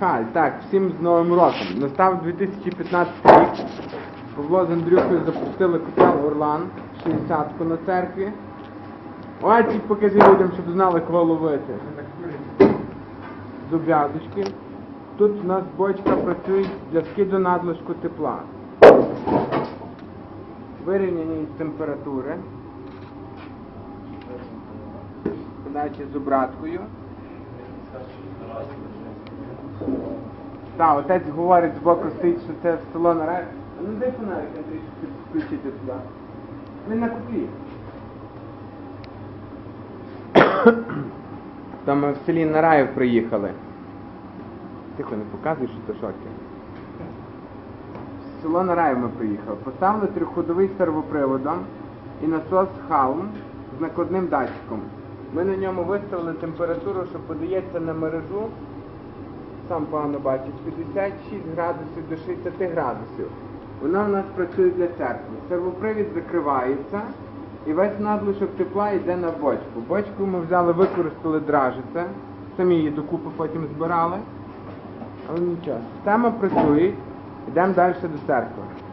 Хай, так, всім з Новим роком. Настав 2015 рік. Павло з Андрюхою запустили котел Орлан 60-ку на церкві. Ці покажи людям, щоб знали, кого ловити. Зуб'язочки. Тут у нас бочка працює для скиду надлишку тепла. Вирівняні температури. Подачі з обраткою. Так, отець говорить збоку стоїть, що це село на рай. Ну дай фонарик, Андрій, щоб включити туди. Ми на куплі. Там ми в селі Нараїв приїхали. Тихо, не показуй, що це шоки. В село Нараїв ми приїхали. Поставили трьохходовий сервоприводом і насос Халм з накладним датчиком. Ми на ньому виставили температуру, що подається на мережу сам погано бачить, 56 градусів до 60 градусів. Вона у нас працює для церкви. Сервопривід закривається і весь надлишок тепла йде на бочку. Бочку ми взяли, використали дражиця, самі її докупи потім збирали. Але нічого. Система працює, йдемо далі до церкви.